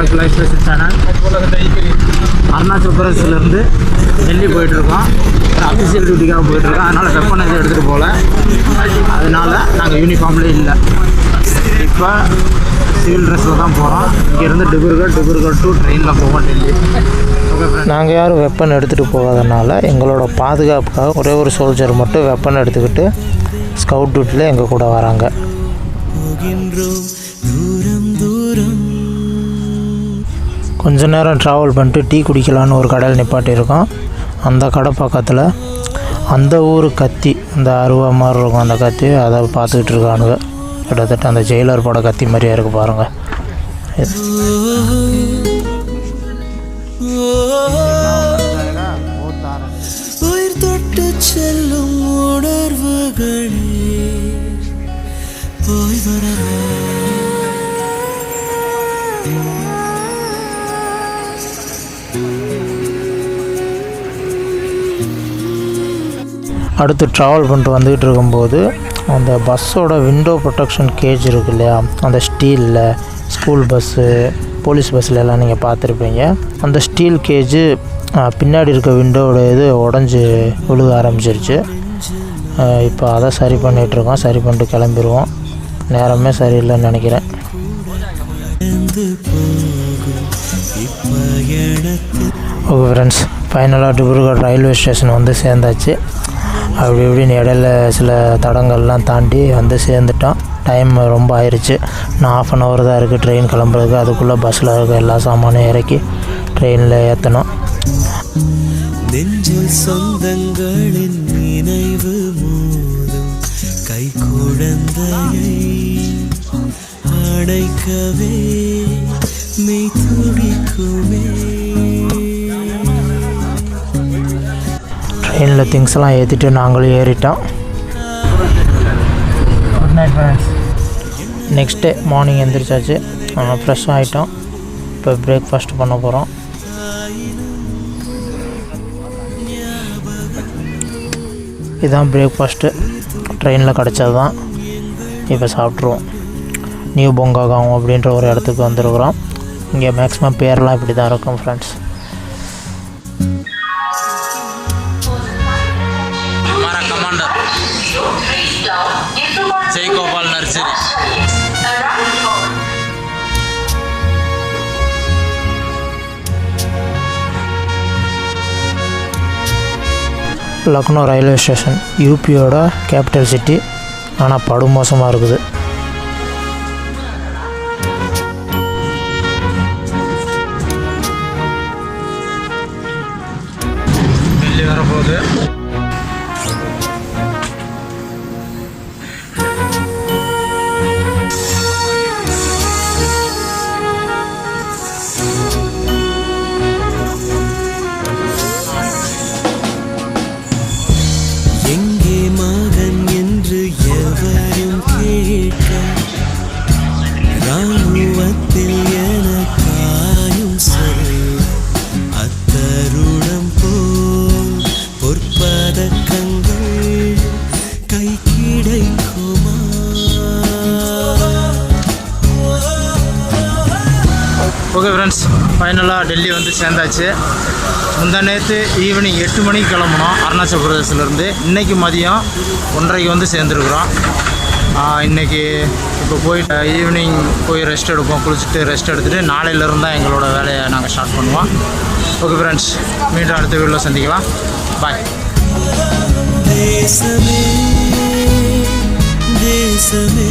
Back life space channel Arunachal பிரதேசிலேருந்து Delhi போயிட்டுருக்கோம். Official டியூட்டிக்காக போயிட்டுருக்கோம். அதனால் வெப்பன் எதுவும் எடுத்துகிட்டு போகல. அதனால் நாங்கள் யூனிஃபார்ம்லேயே இல்லை. இப்போ சிவில் ட்ரெஸ்ஸில் தான் போகிறோம் இங்கேருந்து டிபுர்கர் டிபுர்கர் டு ட்ரெயினில் போவோம் டெல்லி. நாங்கள் யாரும் வெப்பன் எடுத்துகிட்டு போகாதனால எங்களோட பாதுகாப்புக்காக ஒரே ஒரு சோல்ஜர் மட்டும் வெப்பன் எடுத்துக்கிட்டு ஸ்கவுட் டியூட்டியில் எங்கள் கூட வராங்க. கொஞ்ச நேரம் ட்ராவல் பண்ணிட்டு டீ குடிக்கலான்னு ஒரு கடையில் நிப்பாட்டியிருக்கோம். அந்த கடை பக்கத்தில் அந்த ஊர் கத்தி அந்த அருவா மாதிரி இருக்கும் அந்த கத்தி அதை பார்த்துக்கிட்டு இருக்கானுங்க. கிட்டத்தட்ட அந்த ஜெயிலர் பட கத்தி மாதிரியே இருக்குது பாருங்கள் உயிர் தொட்டு செல்லும் உணர்வுகள். அடுத்து ட்ராவல் பண்ணிட்டு வந்துக்கிட்டு இருக்கும்போது அந்த பஸ்ஸோட விண்டோ ப்ரொடெக்ஷன் கேஜ் இருக்கு இல்லையா? அந்த ஸ்டீலில் ஸ்கூல் பஸ்ஸு போலீஸ் பஸ்ஸில் எல்லாம் நீங்கள் பார்த்துருப்பீங்க. அந்த ஸ்டீல் கேஜு பின்னாடி இருக்க விண்டோவோட இது உடஞ்சி விழுக ஆரம்பிச்சிருச்சு. இப்போ அதை சரி பண்ணிகிட்ருக்கோம் சரி பண்ணிட்டு கிளம்பிடுவோம் நேரமே சரியில்லைன்னு நினைக்கிறேன். ஓகே ஃப்ரெண்ட்ஸ் ஃபைனலாக டிப்ருகட் ரயில்வே ஸ்டேஷன் வந்து சேர்ந்தாச்சு. அப்படி இப்படின்னு இடையில சில தடங்கள்லாம் தாண்டி வந்து சேர்ந்துட்டோம். டைம் ரொம்ப ஆயிடுச்சு நான் ஆஃப் அன் ஹவர் தான் இருக்குது ட்ரெயின் கிளம்புறதுக்கு. அதுக்குள்ளே பஸ்ஸில் இருக்க எல்லா சாமானும் இறக்கி ட்ரெயினில் ஏற்றணும் நெஞ்சில் சொந்தங்களின் நினைவு மோதும் கை குழந்தையை அடைக்கவே மெய் துடிக்குமே. ட்ரெயினில் திங்ஸ்லாம் ஏற்றிட்டு நாங்களும் ஏறிட்டோம். Good night friends next day morning எந்திரிச்சாச்சு. Fresh ஆகிட்டோம் இப்போ பிரேக்ஃபாஸ்ட் பண்ண போகிறோம் இதுதான் பிரேக்ஃபாஸ்ட்டு ட்ரெயினில் கிடச்சது தான் இப்போ சாப்பிட்ருவோம் நியூ பொங்காகாம் அப்படின்ற ஒரு இடத்துக்கு வந்திருக்கிறோம். இங்கே மேக்ஸிமம் பேர்லாம் இப்படி தான் இருக்கும் friends Jaigopal nursery. Lucknow railway station யூபியோட capital city. ஆனால் படுமோசமாக இருக்குது. வெளியே வரப்போகுது. மகன் என்று எவரும் கேட்க ஓகே ஃப்ரெண்ட்ஸ் ஃபைனலாக டெல்லி வந்து சேர்ந்தாச்சு. முந்தா நேற்று ஈவினிங் எட்டு மணிக்கு கிளம்புனோம். அருணாச்சல் பிரதேசிலேருந்து இன்றைக்கி மதியம் ஒன்றரைக்கு வந்து சேர்ந்துருக்குறோம். இன்றைக்கி இப்போ போயிட்டு ஈவினிங் போய் ரெஸ்ட் எடுப்போம். குளிச்சுட்டு ரெஸ்ட் எடுத்துகிட்டு நாளையிலேருந்து தான் எங்களோட வேலையை நாங்கள் ஸ்டார்ட் பண்ணுவோம். ஓகே ஃப்ரெண்ட்ஸ் மீண்டும் அடுத்த வீடியோவில் சந்திக்கலாம். பாய் தேசமே தேசமே.